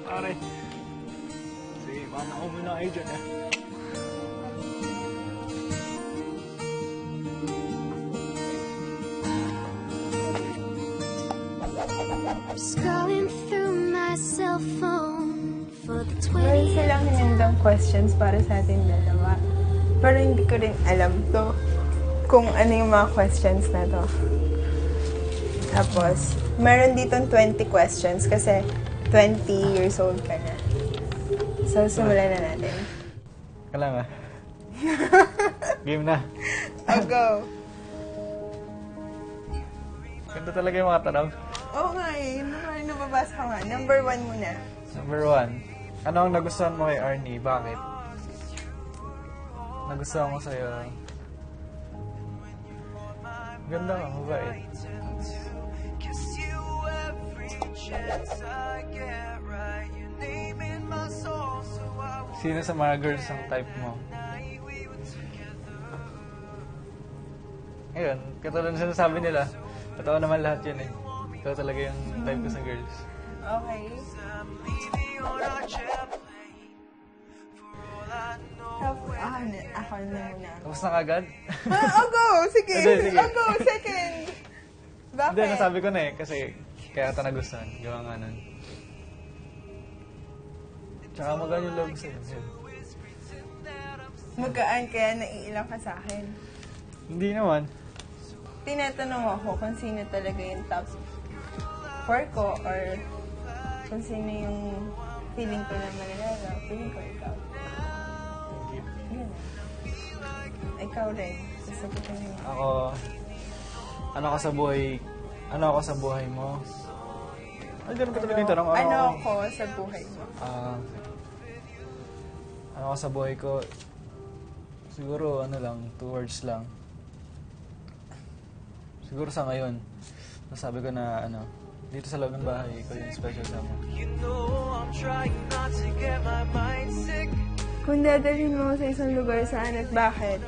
pare. Sige, mama ko muna kayo dyan eh. Scrolling through my cell phone for the Meron 20th silang hinandang questions para sa atin dalawa. Pero hindi ko rin alam to kung ano yung mga questions na to. Tapos, meron ditong 20 questions kasi 20 years old ka na. So, simulan na natin. Kailangan. Game na. Oh, go! Ganda talaga yung mga tanong. Oo nga eh. Nababasa ko nga. Number one muna. Number one. Ano ang nagustuhan mo kay Arnie? Bakit? Nagustuhan ko sa'yo. Ganda ka, mabait. Sino sa mga girls ang type mo? Ngayon, katulad ng sinasabi nila, totoo naman lahat yun eh. Ikaw talaga yung type ko sa girls. Okay. Tapos, na, ako na muna. Tapos na agad? Ah, oh, go! Sige! Hindi, sige. Oh, go! Second! Bakit? Hindi, nasabi ko na eh. Kasi kaya ito nagustuhan. Gawa nga nun. Tsaka magaan yung loob sa'yo. Magaan kaya naiilang ka sa akin. Hindi naman. Tinatanong ako kung sino talaga yung top 4 ko or kung sino yung feeling ko na manilala. Feeling ko ikaw. Thank you. Yun. Ikaw rin. Sasagutin mo. Ako, ano ka sa buhay, ano ako sa buhay mo? Ay, ganun ka talaga yung tanong. Ano ako? ako sa buhay mo? Ah, ano ako sa buhay ko? Siguro, ano lang, two words lang. Siguro sa ngayon, nasabi ko na, ano, dito sa loob ng bahay, ikaw yung special sa mo. Kung dadalhin mo sa isang lugar saan at bakit?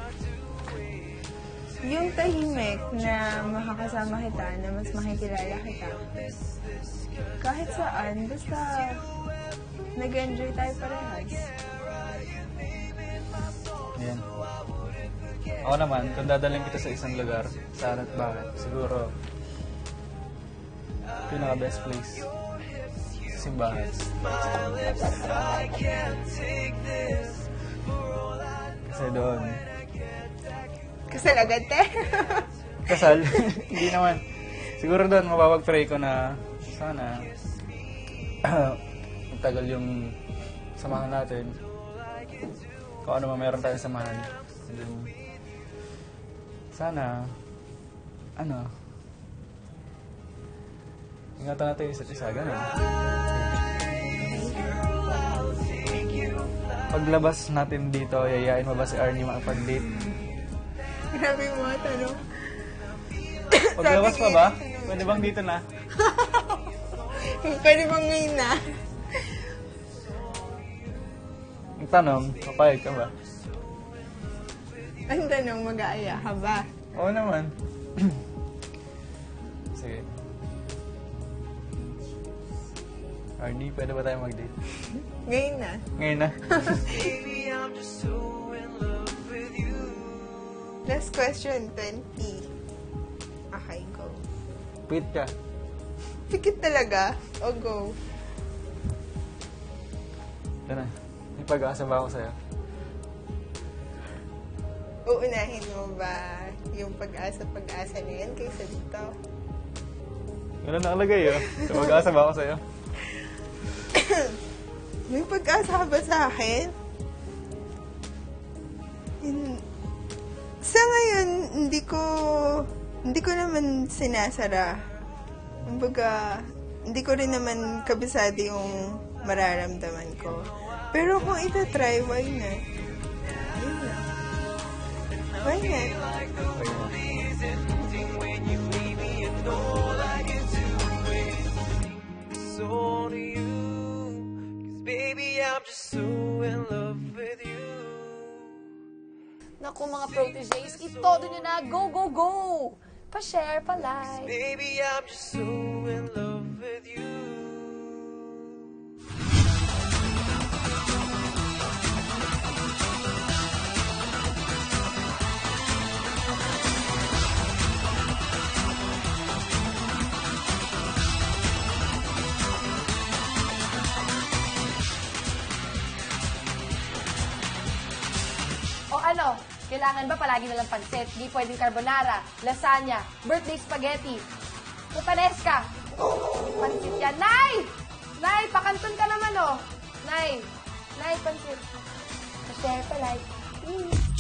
Yung tahimik na makakasama kita, na mas makikilala kita. Kahit saan, basta nag-enjoy tayo parehas. Ayan. Ako naman, kung dadalhin kita sa isang lugar, saan at bakit, siguro, pinaka best place, simbahan. Kasi doon, Kasal agad, te. kasal, hindi naman. Siguro doon, mapapag-pray ko na, sana, magtagal yung samahan natin. Kung ano man meron tayong samahan. And then, sana, ano, ingatan natin yung isa't isa, ganun. Paglabas natin dito, yayain mo ba si Arnie makapag-date? Grabe yung mga tanong. Paglabas pa ba? Pwede bang dito na? Pwede bang ngayon na? Ang tanong, papayag ka ba? Ang tanong, mag-aaya ka ba? Oo naman. Sige. Arnie, pwede ba tayo mag-date? Ngayon na. Ngayon na. Last question, 20. Okay, go. Quit ka. Pikit talaga? O go? Ito na. May pag-asa ba ako sa'yo? Uunahin mo ba yung pag-asa-pag-asa na yan kaysa dito? Ganun nakalagay, oh. May pag-asa ba ako sa'yo? May pag-asa ka ba sa akin? Ngayon, hindi ko, hindi ko naman sinasara. Kumbaga, hindi ko rin naman kabisado yung mararamdaman ko. Pero kung itatry, why not? Yun lang. Why not? ako mga proteges. Itodo nyo na. Go, go, go! Pa-share, pa-like. Baby, I'm just so in love with you. ano, kailangan ba palagi na lang pansit? Di pwedeng carbonara, lasagna, birthday spaghetti, putanesca. Pansit yan. Nay! Nay, pakanton ka naman, oh. Nay, Nay, pansit. Pa-share pa like. Please.